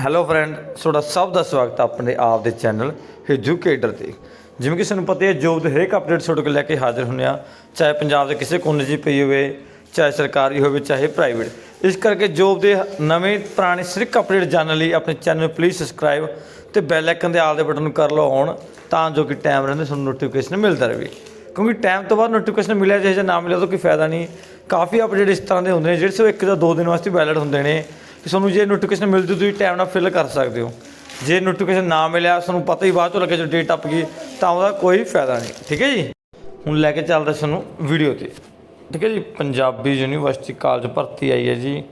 Hello friend ਤੁਹਾਡਾ ਸਭ ਦਾ ਸਵਾਗਤ ਹੈ ਆਪਣੇ ਆਪ ਦੇ ਚੈਨਲ ਐਜੂਕੇਟਰ ਤੇ। ਜਿਵੇਂ ਕਿ ਸਾਨੂੰ ਪਤਾ ਹੈ ਜੋਬ ਦੇ ਹਰੇਕ ਅਪਡੇਟ ਤੁਹਾਡੇ ਕੋਲ ਲੈ ਕੇ ਹਾਜ਼ਰ ਹੁੰਦੇ ਆ ਚਾਹੇ ਪੰਜਾਬ ਦੇ ਕਿਸੇ ਕੋਨੇ 'ਚ ਪਈ ਹੋਵੇ, ਚਾਹੇ ਸਰਕਾਰੀ ਹੋਵੇ, ਚਾਹੇ ਪ੍ਰਾਈਵੇਟ ਇਸ ਕਰਕੇ ਜੋਬ ਦੇ ਨਵੇਂ ਪੁਰਾਣੇ ਸਿਰਕ ਅਪਡੇਟ ਜਾਣਨ ਲਈ ਆਪਣੇ ਚੈਨਲ ਨੂੰ ਪਲੀਜ਼ ਸਬਸਕ੍ਰਾਈਬ ਤੇ ਬੈਲ ਆਈਕਨ ਦੇ ਆਲ ਦੇ ਬਟਨ ਨੂੰ ਕਰ ਲਓ ਔਨ ਤਾਂ ਜੋ ਕਿ ਟਾਈਮ ਰਹਿੰਦੇ ਤੁਹਾਨੂੰ ਨੋਟੀਫਿਕੇਸ਼ਨ ਮਿਲਦਾ ਰਹੇ। ਕਿਉਂਕਿ ਟਾਈਮ ਤੋਂ ਬਾਅਦ ਨੋਟੀਫਿਕੇਸ਼ਨ ਮਿਲਿਆ ਜੇ ਜੇ ਨਾ ਮਿਲਿਆ ਤਾਂ ਕੋਈ ਫਾਇਦਾ ਨਹੀਂ। ਕਾਫੀ ਅਪਡੇਟ ਇਸ ਤਰ੍ਹਾਂ ਦੇ ਹੁੰਦੇ ਨੇ, ਜਿਹੜੇ ਸਿਰਫ ਇੱਕ ਜਾਂ ਦੋ ਦਿਨ ਵਾਸਤੇ ਵੈਲਿਡ ਹੁੰਦੇ ਨੇ। ਕਿ ਤੁਹਾਨੂੰ ਜੇ ਨੋਟੀਫਿਕੇਸ਼ਨ ਮਿਲਦੀ ਤੁਸੀਂ ਟਾਈਮ ਨਾਲ ਫਿਲ ਕਰ ਸਕਦੇ ਹੋ। ਜੇ ਨੋਟੀਫਿਕੇਸ਼ਨ ਨਾ ਮਿਲਿਆ, ਤੁਹਾਨੂੰ ਪਤਾ ਹੀ ਬਾਅਦ ਚੋਂ ਲੱਗੇ ਜੋ ਡੇਟ ਟੱਪ ਗਈ, ਤਾਂ ਉਹਦਾ ਕੋਈ ਫਾਇਦਾ ਨਹੀਂ। ਠੀਕ ਹੈ ਜੀ? ਹੁਣ ਲੈ ਕੇ ਚੱਲਦਾ ਸਾਨੂੰ ਵੀਡੀਓ ਤੇ। ਠੀਕ ਹੈ ਜੀ? ਪੰਜਾਬੀ ਯੂਨੀਵਰਸਿਟੀ ਕਾਲਜ ਭਰਤੀ ਆਈ ਹੈ ਜੀ।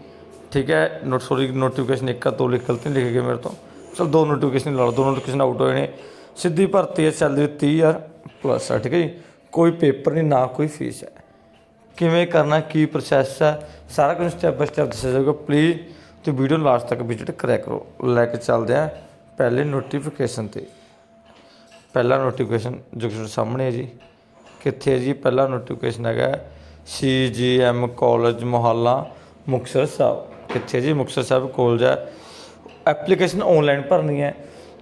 ਠੀਕ ਹੈ? ਨੋਟ ਸੋਰੀ ਨੋਟੀਫਿਕੇਸ਼ਨ ਇੱਕ ਆ, ਦੋ ਲਿਖ ਗਲਤੀ ਨਹੀਂ ਲਿਖੇ ਗਏ ਮੇਰੇ ਤੋਂ। ਚਲ ਦੋ ਨੋਟੀਫਿਕੇਸ਼ਨ ਲਾ ਲਓ ਦੋ ਨੋਟੀਫਿਕੇਸ਼ਨ ਆਊਟ ਹੋਏ ਨੇ। ਸਿੱਧੀ ਭਰਤੀ ਹੈ ਸੈਲਰੀ 30000 ਪਲੱਸ ਆ, ਠੀਕ ਹੈ ਜੀ? ਕੋਈ ਪੇਪਰ ਨਹੀਂ, ਨਾ ਕੋਈ ਫੀਸ ਹੈ। ਕਿਵੇਂ ਕਰਨਾ, ਕੀ ਪ੍ਰੋਸੈਸ ਹੈ? ਸਾਰਾ ਕੁਝ ਸਟੈਪ ਬਾਈ ਸਟੈਪ ਦੱਸਿਆ ਜਾਊਗਾ। ਪਲੀਜ਼ ਤੁਸੀਂ ਵੀਡੀਓ ਲਾਸਟ ਤੱਕ ਵਿਜ਼ਿਟ ਕਰਿਆ ਕਰੋ। ਲੈ ਕੇ ਚੱਲਦੇ ਆ ਪਹਿਲੇ ਨੋਟੀਫਿਕੇਸ਼ਨ ਤੇ। ਪਹਿਲਾ ਨੋਟੀਫਿਕੇਸ਼ਨ ਜੋ ਕਿ ਸਾਹਮਣੇ ਹੈ ਜੀ। ਕਿੱਥੇ ਹੈ ਜੀ? ਪਹਿਲਾ ਨੋਟੀਫਿਕੇਸ਼ਨ ਹੈਗਾ ਸੀ ਜੀ ਐਮ ਕਾਲਜ ਮੁਹੱਲਾ ਮੁਕਤਸਰ ਸਾਹਿਬ। ਕਿੱਥੇ ਜੀ? ਮੁਕਤਸਰ ਸਾਹਿਬ ਕਾਲਜ ਹੈ। ਐਪਲੀਕੇਸ਼ਨ ਆਨਲਾਈਨ ਭਰਨੀ ਹੈ।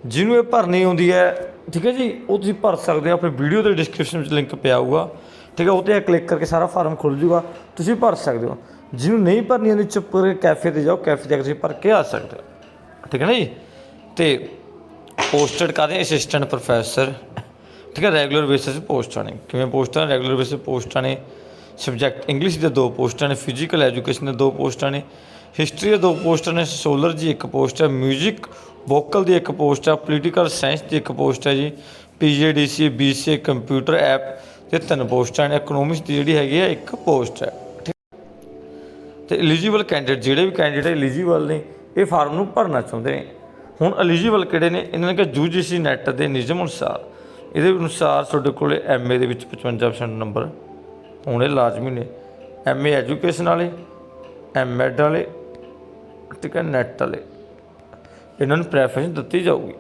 ਜਿਹਨੂੰ ਇਹ ਭਰਨੀ ਆਉਂਦੀ ਹੈ, ਠੀਕ ਹੈ ਜੀ? ਉਹ ਤੁਸੀਂ ਭਰ ਸਕਦੇ ਹੋ। ਆਪਣੀ ਵੀਡੀਓ ਦੇ ਡਿਸਕ੍ਰਿਪਸ਼ਨ ਵਿੱਚ ਲਿੰਕ ਪਿਆ ਹੋਊਗਾ। ਠੀਕ ਹੈ, ਉਹ ਤੇ ਕਲਿੱਕ ਕਰਕੇ ਸਾਰਾ ਫਾਰਮ ਖੁੱਲ ਜੂਗਾ ਤੁਸੀਂ ਭਰ ਸਕਦੇ ਹੋ। ਜਿਹਨੂੰ ਨਹੀਂ ਭਰਨੀ ਆਉਂਦੀ ਚੁੱਪ ਕਰਕੇ ਕੈਫੇ ਤੇ ਜਾਓ, ਕੈਫੇ ਜਾ ਕੇ ਤੁਸੀਂ ਭਰ ਕੇ ਆ ਸਕਦੇ ਹੋ। ਠੀਕ ਹੈ ਨਾ ਜੀ? ਤੇ ਪੋਸਟਡ ਕਰਦੇ ਅਸਿਸਟੈਂਟ ਪ੍ਰੋਫੈਸਰ ਠੀਕ ਹੈ ਰੈਗੂਲਰ ਬੇਸਿਸ ਪੋਸਟਾਂ ਨੇ ਕਿਵੇਂ ਪੋਸਟਾਂ ਨੇ ਰੈਗੂਲਰ ਬੇਸਿਸ ਪੋਸਟਾਂ ਨੇ ਸਬਜੈਕਟ ਇੰਗਲਿਸ਼ ਦੇ ਦੋ ਪੋਸਟਾਂ ਨੇ ਫਿਜ਼ੀਕਲ ਐਜੂਕੇਸ਼ਨ ਦੇ ਦੋ ਪੋਸਟਾਂ ਨੇ ਹਿਸਟਰੀ ਦੇ ਦੋ ਪੋਸਟਾਂ ਨੇ ਸੋਲਰ ਜੀ ਇੱਕ ਪੋਸਟ ਹੈ 뮤직 ਵੋਕਲ ਦੀ ਇੱਕ ਪੋਸਟ ਹੈ ਪੋਲੀਟੀਕਲ ਸਾਇੰਸ ਦੀ ਇੱਕ ਪੋਸਟ ਹੈ ਜੀ। ਪੀਜੀਡੀਸੀ ਬੀਸੀਏ ਕੰਪਿਊਟਰ ਐਪ ਤੇ ਤਿੰਨ ਪੋਸਟਾਂ ਨੇ ਇਕਨੋਮਿਕਸ ਦੀ ਜਿਹੜੀ ਹੈਗੀ ਹੈ, ਇੱਕ ਪੋਸਟ ਹੈ। ਤੇ ਐਲੀਜੀਬਲ ਕੈਂਡੀਡੇਟ ਜਿਹੜੇ ਵੀ ਕੈਂਡੀਡੇਟ ਐਲੀਜੀਬਲ ਨੇ, ਇਹ ਫਾਰਮ ਨੂੰ ਭਰਨਾ ਚਾਹੁੰਦੇ ਨੇ। ਹੁਣ ਐਲੀਜੀਬਲ ਕਿਹੜੇ ਨੇ? ਇਹਨਾਂ ਨੇ ਕਿ ਯੂਜੀਸੀ ਨੈਟ ਦੇ ਨਿਯਮ ਅਨੁਸਾਰ। ਇਹਦੇ ਅਨੁਸਾਰ ਤੁਹਾਡੇ ਕੋਲੇ ਐਮਏ ਦੇ ਵਿੱਚ 55% ਨੰਬਰ ਹੋਣੇ ਲਾਜ਼ਮੀ ਨੇ। ਐਮਏ ਐਜੂਕੇਸ਼ਨ ਵਾਲੇ ਐਮਐਡ ਵਾਲੇ, ਠੀਕ ਹੈ ਨੈਟ ਵਾਲੇ। ਇਹਨਾਂ ਨੂੰ ਪ੍ਰੈਫਰੈਂਸ ਦਿੱਤੀ ਜਾਊਗੀ।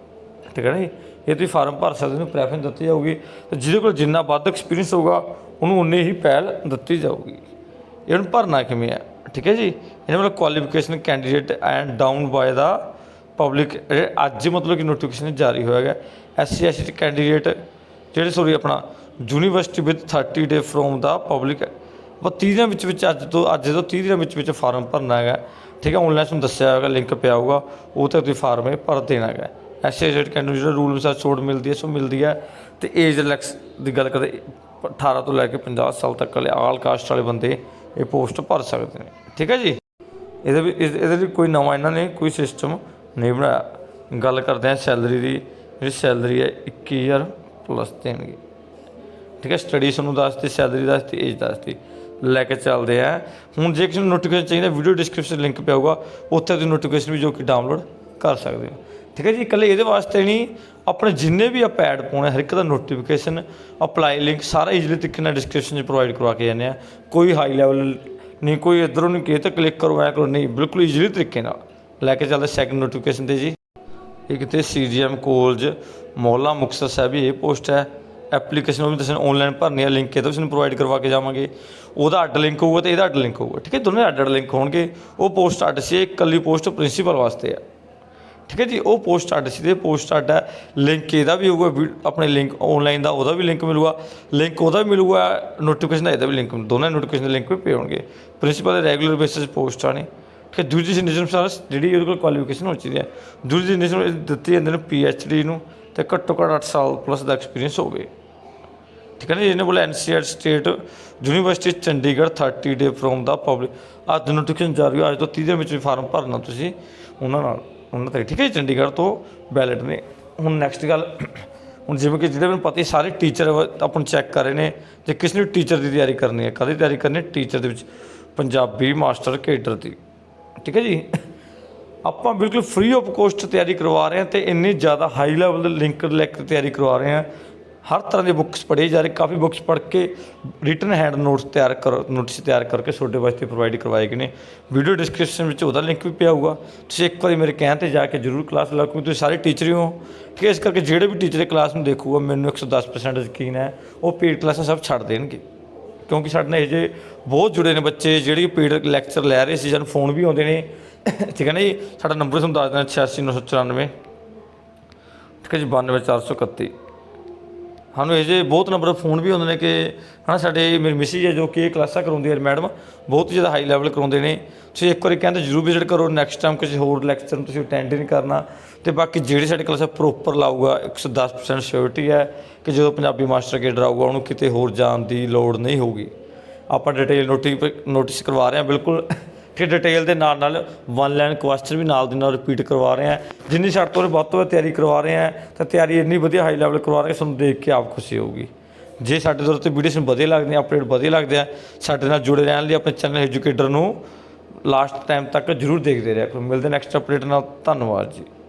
ਠੀਕ ਹੈ ਨਾ ਇਹ ਤੁਸੀਂ ਫਾਰਮ ਭਰ ਸਕਦੇ ਹੋ ਪ੍ਰੈਫਰੈਂਸ ਦਿੱਤੀ ਜਾਊਗੀ। ਤੇ ਜਿਹਦੇ ਕੋਲ ਜਿੰਨਾ ਵੱਧ ਐਕਸਪੀਰੀਅੰਸ ਹੋਊਗਾ, ਉਹਨੂੰ ਉਨੀ ਹੀ ਪਹਿਲ ਦਿੱਤੀ ਜਾਊਗੀ। ਇਹਨੂੰ ਭਰਨਾ ਕਿਵੇਂ ਹੈ? ਠੀਕ ਹੈ ਜੀ? ਇਹਨਾਂ ਵੱਲੋਂ qualification candidate and down bye ਦਾ ਪਬਲਿਕ ਅੱਜ ਮਤਲਬ ਕਿ ਨੋਟੀਫਿਕੇਸ਼ਨ ਜਾਰੀ ਹੋਇਆ ਹੈ ਐਸਸੀ ਐਸਟੀ ਕੈਂਡੀਡੇਟ ਜਿਹੜੇ ਸੋਰੀ ਆਪਣਾ ਯੂਨੀਵਰਸਿਟੀ ਵਿਦ 30 ਡੇ ਫਰੋਮ ਦਾ ਪਬਲਿਕ ਉਹ 30 ਦਿਨਾਂ ਵਿੱਚ ਵਿੱਚ ਅੱਜ ਤੋਂ ਅੱਜ ਤੋਂ 30 ਦਿਨਾਂ ਵਿੱਚ ਵਿੱਚ ਫਾਰਮ ਭਰਨਾ ਹੈਗਾ। ਠੀਕ ਹੈ ਆਨਲਾਈਨ ਤੁਹਾਨੂੰ ਦੱਸਿਆ ਹੋਵੇਗਾ ਲਿੰਕ ਪਿਆ ਹੋਊਗਾ। ਉਹ ਤੇ ਤੁਸੀਂ ਫਾਰਮ ਇਹ ਭਰ ਦੇਣਾ ਹੈਗਾ। ਐਸਸੀ ਐਸਟੀ ਕੈਂਡੀਡੇਟ ਜਿਹੜਾ ਰੂਲ ਅਨੁਸਾਰ ਛੋਟ ਮਿਲਦੀ ਹੈ, ਸੋ ਮਿਲਦੀ ਹੈ। ਤੇ ਏਜ ਰਿਲੈਕਸ ਦੀ ਗੱਲ ਕਰਦੇ 18 ਤੋਂ ਲੈ ਕੇ 50 ਸਾਲ ਤੱਕ ਵਾਲੇ ਆਲ ਕਾਸਟ ਵਾਲੇ ਬੰਦੇ ਇਹ ਪੋਸਟ ਭਰ ਸਕਦੇ ਨੇ। ਠੀਕ ਹੈ ਜੀ? ਇਹਦੇ ਵੀ ਇਸ- ਇਹਦੇ ਲਈ ਕੋਈ ਨਵਾਂ ਇਹਨਾਂ ਨੇ ਕੋਈ ਸਿਸਟਮ ਨਹੀਂ ਬਣਾਇਆ। ਗੱਲ ਕਰਦੇ ਹਾਂ ਸੈਲਰੀ ਦੀ। ਜਿਹੜੀ ਸੈਲਰੀ ਹੈ 21000 ਪਲੱਸ ਦੇਣਗੇ। ਠੀਕ ਹੈ? ਸਟੱਡੀ ਤੁਹਾਨੂੰ ਦੱਸਤੀ ਸੈਲਰੀ ਦੱਸਤੀ ਏਜ ਦੱਸਤੀ। ਲੈ ਕੇ ਚੱਲਦੇ ਆ ਹੁਣ ਜੇ ਕਿਸੇ ਨੂੰ ਨੋਟੀਫਿਕੇਸ਼ਨ ਚਾਹੀਦਾ ਵੀਡੀਓ ਡਿਸਕ੍ਰਿਪਸ਼ਨ ਲਿੰਕ ਪਿਆ ਹੋਊਗਾ, ਉੱਥੇ ਤੁਸੀਂ ਨੋਟੀਫਿਕੇਸ਼ਨ ਵੀ ਜੋ ਕਿ ਡਾਊਨਲੋਡ ਕਰ ਸਕਦੇ ਹੋ। ਠੀਕ ਹੈ ਜੀ, ਇਕੱਲੇ ਇਹਦੇ ਵਾਸਤੇ ਨਹੀਂ, ਆਪਣੇ ਜਿੰਨੇ ਵੀ ਆਪਾਂ ਐਡ ਪਾਉਣੇ ਹਰ ਇੱਕ ਦਾ ਨੋਟੀਫਿਕੇਸ਼ਨ ਅਪਲਾਈ ਲਿੰਕ ਸਾਰਾ ਈਜ਼ੀਲੀ ਤਰੀਕੇ ਨਾਲ ਡਿਸਕ੍ਰਿਪਸ਼ਨ 'ਚ ਪ੍ਰੋਵਾਈਡ ਕਰਵਾ ਕੇ ਜਾਂਦੇ ਆ। ਕੋਈ ਹਾਈ ਲੈਵਲ ਨਹੀਂ, ਕੋਈ ਇਧਰੋਂ ਨਹੀਂ, ਕਿਤੇ ਕਲਿੱਕ ਕਰੋ, ਐ ਕਰੋ, ਨਹੀਂ, ਬਿਲਕੁਲ ਈਜ਼ੀਲੀ ਤਰੀਕੇ ਨਾਲ। ਲੈ ਕੇ ਚੱਲਦੇ ਸੈਕੰਡ ਨੋਟੀਫਿਕੇਸ਼ਨ ਤੇ ਜੀ। ਇੱਕ ਤੇ ਸੀਜੀਐਮ ਕੋਲਜ ਮੌਲਾ ਮੁਕਤਸਰ ਸਾਹਿਬ ਇਹ ਪੋਸਟ ਹੈ। ਐਪਲੀਕੇਸ਼ਨ ਉਹ ਵੀ ਤੁਸੀਂ ਆਨਲਾਈਨ ਭਰਨੀ ਹੈ ਲਿੰਕ ਇਹ ਤਾਂ ਤੁਹਾਨੂੰ ਪ੍ਰੋਵਾਈਡ ਕਰਵਾ ਕੇ ਜਾਵਾਂਗੇ। ਉਹਦਾ ਅੱਡ ਲਿੰਕ ਹੋਊਗਾ ਤੇ ਇਹਦਾ ਅੱਡ ਲਿੰਕ ਹੋਊਗਾ। ਠੀਕ ਹੈ, ਦੋਨੇ ਅੱਡ ਅੱਡ ਲਿੰਕ ਹੋਣਗੇ। ਉਹ ਪੋਸਟ ਅੱਡ ਸੀ ਇਕੱਲੀ ਪੋਸਟ ਪ੍ਰਿੰਸੀਪਲ ਵਾਸਤੇ ਹੈ ਠੀਕ ਹੈ ਜੀ, ਉਹ ਪੋਸਟ ਅੱਡ ਸੀ ਤੇ ਪੋਸਟ ਅੱਡ ਹੈ। ਲਿੰਕ ਇਹਦਾ ਵੀ ਹੋਊਗਾ, ਵੀ- ਆਪਣੇ ਲਿੰਕ ਆਨਲਾਈਨ ਦਾ ਉਹਦਾ ਵੀ ਲਿੰਕ ਮਿਲੂਗਾ। ਲਿੰਕ ਉਹਦਾ ਵੀ ਮਿਲੂਗਾ ਨੋਟੀਫਿਕੇਸ਼ਨ ਦਾ ਇਹਦਾ ਵੀ ਲਿੰਕ ਦੋਨਾਂ ਨੋਟੀਫਿਕੇਸ਼ਨ ਦੇ ਲਿੰਕ ਵੀ ਪਏ ਹੋਣਗੇ। ਪ੍ਰਿੰਸੀਪਲ ਦੇ ਰੈਗੂਲਰ ਬੇਸਿਸ ਪੋਸਟਾਂ ਨੇ। ਹੈ, ਦੂਜੀ ਸੀ ਨਿਯਮ ਜਿਹੜੀ ਉਹਦੇ ਕੋਲ ਕੁਆਲੀਫਿਕੇਸ਼ਨ ਹੋਣੀ ਚਾਹੀਦੀ ਹੈ। ਦੂਜੀ ਨਿਯਮ ਦਿੱਤੀ ਜਾਂਦੇ ਨੇ ਪੀ ਐਚ ਡੀ ਨੂੰ ਤੇ ਘੱਟੋ ਘੱਟ 8 ਸਾਲ ਪਲੱਸ ਦਾ ਐਕਸਪੀਰੀਅੰਸ ਹੋਵੇ। ਠੀਕ ਹੈ ਨਾ ਇਹਨੇ ਬੋਲੇ NCR state university Chandigarh 30 day from the public ਅੱਜ ਨੋਟੀਫਿਕੇਸ਼ਨ ਜਾਰੀ ਹੋਇਆ, ਅੱਜ ਤੋਂ 30 ਦਿਨ ਵਿੱਚ ਫਾਰਮ ਭਰਨਾ ਤੁਸੀਂ, ਉਹਨਾਂ ਨਾਲ। ਉਹਨਾਂ ਤੱਕ ਠੀਕ ਹੈ ਜੀ, ਚੰਡੀਗੜ੍ਹ ਤੋਂ ਬੈਲਟ ਨੇ। ਹੁਣ ਨੈਕਸਟ ਗੱਲ ਹੁਣ ਜਿਵੇਂ ਕਿ ਜਿਹੜੇ ਮੈਨੂੰ ਪਤਾ ਹੀ ਸਾਰੇ ਟੀਚਰ ਆਪਾਂ ਚੈੱਕ ਕਰ ਰਹੇ ਨੇ ਜੇ ਕਿਸ ਨੇ ਟੀਚਰ ਦੀ ਤਿਆਰੀ ਕਰਨੀ ਹੈ ਕਦੇ ਤਿਆਰੀ ਕਰਨੀ ਟੀਚਰ ਦੇ ਵਿੱਚ ਪੰਜਾਬੀ ਮਾਸਟਰ ਕੇਡਰ ਦੀ। ਠੀਕ ਹੈ ਜੀ? ਆਪਾਂ ਬਿਲਕੁਲ ਫ੍ਰੀ ਆਫ ਕੋਸਟ ਤਿਆਰੀ ਕਰਵਾ ਰਹੇ ਹਾਂ ਤੇ ਇੰਨੀ ਜ਼ਿਆਦਾ ਹਾਈ ਲੈਵਲ ਦੇ ਲਿੰਕ ਲੈ ਕੇ ਤਿਆਰੀ ਕਰਵਾ ਰਹੇ ਹਾਂ। ਹਰ ਤਰ੍ਹਾਂ ਦੇ ਬੁੱਕਸ ਪੜ੍ਹੇ ਜਾ ਰਹੇ, ਕਾਫੀ ਬੁੱਕਸ ਪੜ੍ਹ ਕੇ ਰਿਟਨ ਹੈਂਡ ਨੋਟਸ ਤਿਆਰ ਕਰ ਨੋਟਿਸ ਤਿਆਰ ਕਰਕੇ ਤੁਹਾਡੇ ਵਾਸਤੇ ਪ੍ਰੋਵਾਈਡ ਕਰਵਾਏ ਗਏ ਨੇ। ਵੀਡੀਓ ਡਿਸਕ੍ਰਿਪਸ਼ਨ ਵਿੱਚ ਉਹਦਾ ਲਿੰਕ ਵੀ ਪਿਆ ਹੋਊਗਾ। ਤੁਸੀਂ ਇੱਕ ਵਾਰੀ ਮੇਰੇ ਕਹਿਣ ਤੇ ਜਾ ਕੇ ਜਰੂਰ ਕਲਾਸ ਲਓ, ਕਿਉਂਕਿ ਤੁਸੀਂ ਸਾਰੇ ਟੀਚਰ ਹੀ ਹੋ। ਠੀਕ ਹੈ ਇਸ ਕਰਕੇ ਜਿਹੜੇ ਵੀ ਟੀਚਰ ਕਲਾਸ ਨੂੰ ਦੇਖੂਗਾ, ਮੈਨੂੰ 110% ਯਕੀਨ ਹੈ, ਉਹ ਪੇਡ ਕਲਾਸਾਂ ਸਭ ਛੱਡ ਦੇਣਗੇ। ਕਿਉਂਕਿ ਸਾਡੇ ਨਾਲ ਇਹ ਜੇ ਬਹੁਤ ਜੁੜੇ ਨੇ ਬੱਚੇ, ਜਿਹੜੇ ਪੇਡ ਲੈਕਚਰ ਲੈ ਰਹੇ ਸੀ ਜਾਂ ਫੋਨ ਵੀ ਆਉਂਦੇ ਨੇ, ਠੀਕ ਹੈ ਨਾ ਜੀ? ਸਾਡਾ ਨੰਬਰ ਤੁਹਾਨੂੰ ਦੱਸ ਦਿੰਦਾ 86994 ਠੀਕ ਹੈ ਜੀ? 92431 ਸਾਨੂੰ ਇਹ ਜੇ ਬਹੁਤ ਨੰਬਰ ਫੋਨ ਵੀ ਹੁੰਦੇ ਨੇ ਕਿ ਹਨਾ ਸਾਡੇ ਮੇਰੀ ਮਿਸੀ ਹੈ ਜੋ ਕਿ ਇਹ ਕਲਾਸਾਂ ਕਰਾਉਂਦੀ ਹੈ ਮੈਡਮ, ਬਹੁਤ ਜ਼ਿਆਦਾ ਹਾਈ ਲੈਵਲ ਕਰਾਉਂਦੇ ਨੇ। ਤੁਸੀਂ ਇੱਕ ਵਾਰੀ ਕਹਿੰਦੇ ਜਰੂਰ ਵਿਜ਼ਿਟ ਕਰੋ ਨੈਕਸਟ ਟਾਈਮ ਕਿਸੇ ਹੋਰ ਲੈਕਚਰ ਨੂੰ ਤੁਸੀਂ ਅਟੈਂਡ ਨਹੀਂ ਕਰਨਾ। ਤੇ ਬਾਕੀ ਜਿਹੜੀ ਸਾਡੀ ਕਲਾਸਾਂ ਪ੍ਰੋਪਰ ਲਾਊਗਾ 110% ਸਿਓਰਿਟੀ ਹੈ ਕਿ ਜਦੋਂ ਪੰਜਾਬੀ ਮਾਸਟਰ ਕੇਡਰ ਆਊਗਾ ਉਹਨੂੰ ਕਿਤੇ ਹੋਰ ਜਾਣ ਦੀ ਲੋੜ ਨਹੀਂ ਹੋਊਗੀ। ਆਪਾਂ ਡਿਟੇਲ ਨੋਟਿਸ ਨੋਟਿਸ ਕਰਵਾ ਰਹੇ ਹਾਂ, ਬਿਲਕੁਲ। ਕਿ ਡਿਟੇਲ ਦੇ ਨਾਲ ਨਾਲ ਵਨ ਲਾਈਨ ਕੁਐਸਚਨ ਵੀ ਨਾਲ ਦੀ ਨਾਲ ਰਿਪੀਟ ਕਰਵਾ ਰਹੇ ਹਾਂ। ਜਿੰਨੀ ਸਾਡੇ ਤੋਂ ਵੱਧ ਤੋਂ ਵੱਧ ਤਿਆਰੀ ਕਰਵਾ ਰਹੇ ਹਾਂ, ਤਾਂ ਤਿਆਰੀ ਇੰਨੀ ਵਧੀਆ ਹਾਈ ਲੈਵਲ ਕਰਵਾ ਰਹੇ ਹਾਂ ਤੁਹਾਨੂੰ ਦੇਖ ਕੇ ਆਪ ਖੁਸ਼ੀ ਹੋਊਗੀ। ਜੇ ਸਾਡੇ ਦਰ ਤੇ ਵੀਡੀਓ ਤੁਹਾਨੂੰ ਵਧੀਆ ਲੱਗਦੇ ਆ ਅਪਡੇਟ ਵਧੀਆ ਲੱਗਦੇ ਆ, ਸਾਡੇ ਨਾਲ ਜੁੜੇ ਰਹਿਣ ਲਈ ਆਪਣੇ ਚੈਨਲ ਐਜੂਕੇਟਰ ਨੂੰ ਲਾਸਟ ਟਾਈਮ ਤੱਕ ਜਰੂਰ ਦੇਖਦੇ ਰਿਹਾ ਮਿਲਦੇ ਨੈਕਸਟ ਅਪਡੇਟ ਨਾਲ, ਧੰਨਵਾਦ ਜੀ।